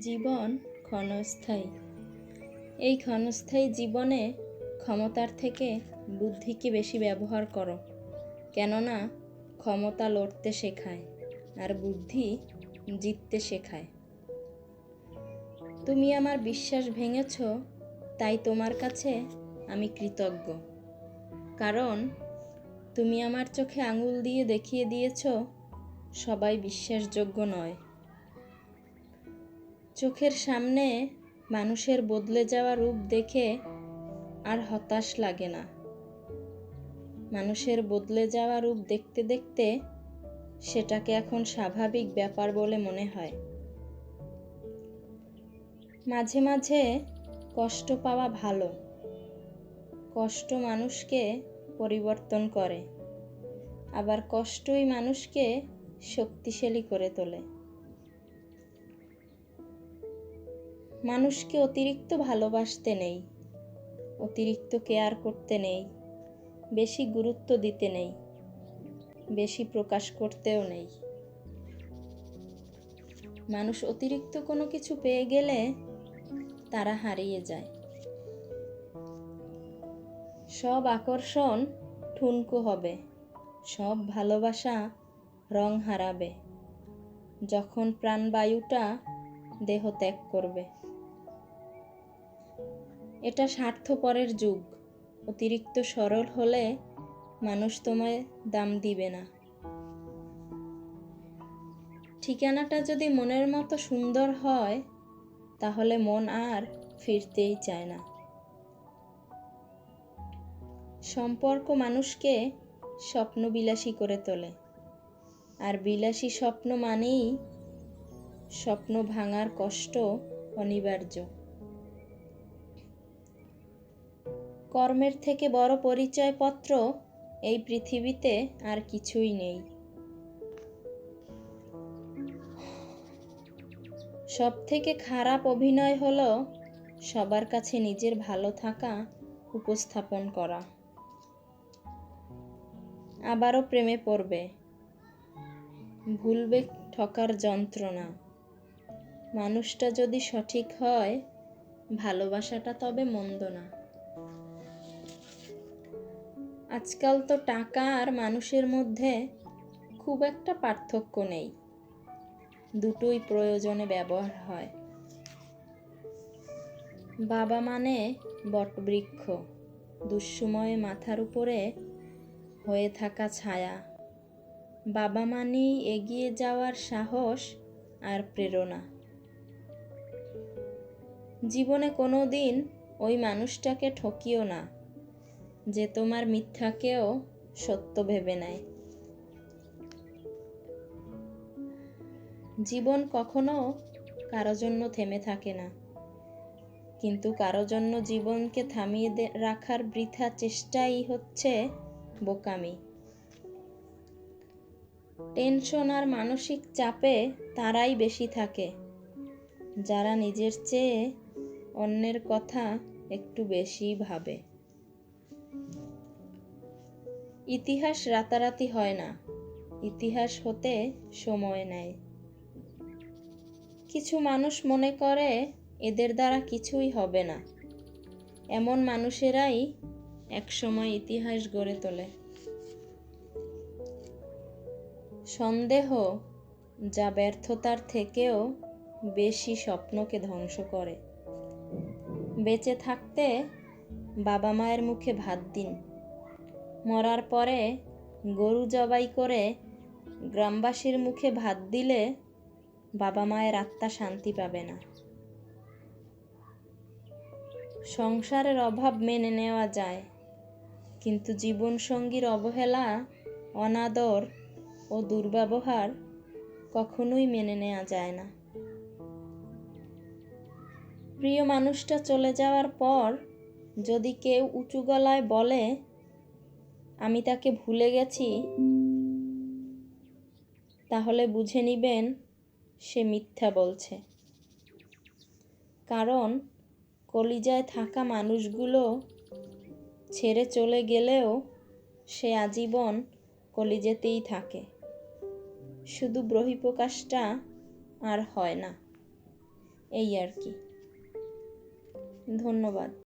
জীবন ক্ষণস্থায়ী। এই ক্ষণস্থায়ী জীবনে ক্ষমতার থেকে বুদ্ধিকে বেশি ব্যবহার করো, কেননা ক্ষমতা লড়তে শেখায় আর বুদ্ধি জিততে শেখায়। তুমি আমার বিশ্বাস ভেঙেছ, তাই তোমার কাছে আমি কৃতজ্ঞ। কারণ তুমি আমার চোখে আঙুল দিয়ে দেখিয়ে দিয়েছ, সবাই বিশ্বাসযোগ্য নয়। চোখের সামনে মানুষের বদলে যাওয়া রূপ দেখে আর হতাশ লাগে না। মানুষের বদলে যাওয়া রূপ দেখতে দেখতে সেটাকে এখন স্বাভাবিক ব্যাপার বলে মনে হয়। মাঝে মাঝে কষ্ট পাওয়া ভালো। কষ্ট মানুষকে পরিবর্তন করে। আবার কষ্টই মানুষকে শক্তিশালী করে তোলে। মানুষকে অতিরিক্ত ভালোবাসতে নেই, অতিরিক্ত কেয়ার করতে নেই, বেশি গুরুত্ব দিতে নেই, বেশি প্রকাশ করতেও নেই। মানুষ অতিরিক্ত কোনো কিছু পেয়ে গেলে তারা হারিয়ে যায়। সব আকর্ষণ ঠুনকো হবে, সব ভালোবাসা রং হারাবে, যখন প্রাণবায়ুটা দেহ ত্যাগ করবে। এটা স্বার্থপরের যুগ। অতিরিক্ত সরল হলে মানুষ তোমায় দাম দিবে না। ঠিকানাটা যদি মনের মতো সুন্দর হয়, তাহলে মন আর ফিরতেই চায় না। সম্পর্ক মানুষকে স্বপ্ন বিলাসী করে তোলে। আর বিলাসী স্বপ্ন মানেই স্বপ্ন ভাঙার কষ্ট অনিবার্য। কর্মের থেকে বড় পরিচয়পত্র এই পৃথিবীতে আর কিছুই নেই। সব থেকে খারাপ অভিনয় হলো সবার কাছে নিজের ভালো থাকা, উপস্থাপন করা। আবারও প্রেমে পড়বে। ভুলবে ঠকার যন্ত্রণা। মানুষটা যদি সঠিক হয়, ভালোবাসাটা তবে মন্দ না। আজকাল তো টাকা আর মানুষের মধ্যে খুব একটা পার্থক্য নেই। দুটোই প্রয়োজনে ব্যবহার হয়। বাবা মানে বটবৃক্ষ। দুঃসময়ে মাথার উপরে হয়ে থাকা ছায়া। বাবা মানেই এগিয়ে যাওয়ার সাহস আর প্রেরণা। জীবনে কোনো দিন ওই মানুষটাকে ঠকিও না। যে তোমার মিথ্যাকেও সত্য ভেবে নেয়। জীবন কখনো কারও জন্য থেমে থাকে না। কিন্তু কারও জন্য জীবনকে থামিয়ে রাখার বৃথা চেষ্টাই হচ্ছে বোকামি। টেনশন আর মানসিক চাপে তারাই বেশি থাকে। যারা নিজের চেয়ে অন্যের কথা একটু বেশি ভাবে। ইতিহাস রাতারাতি হয় না। ইতিহাস হতে সময় নেয়। কিছু মানুষ মনে করে, এদের দ্বারা কিছুই হবে না। এমন মানুষেরাই একসময় ইতিহাস গড়ে তোলে। সন্দেহ যা ব্যর্থতার থেকেও বেশি স্বপ্নকে ধ্বংস করে। বেঁচে থাকতে বাবা মায়ের মুখে ভাত দিন। মরার পরে গরু জবাই করে গ্রামবাসীর মুখে ভাত দিলে বাবা মায়ের আত্মা শান্তি পাবে না। সংসারের অভাব মেনে নেওয়া যায়, কিন্তু জীবনসঙ্গীর অবহেলা, অনাদর ও দুর্ব্যবহার কখনোই মেনে নেওয়া যায় না। প্রিয় মানুষটা চলে যাওয়ার পর যদি কেউ উঁচু গলায় বলে আমি তাকে ভুলে গেছি? তাহলে বুঝে নিবেন সে মিথ্যা বলছে। কারণ কলিজায় থাকা মানুষগুলো ছেড়ে চলে গেলেও সে আজীবন কলিজেতেই থাকে। শুধু বহিঃপ্রকাশটা আর হয় না। এই আর কি। ধন্যবাদ।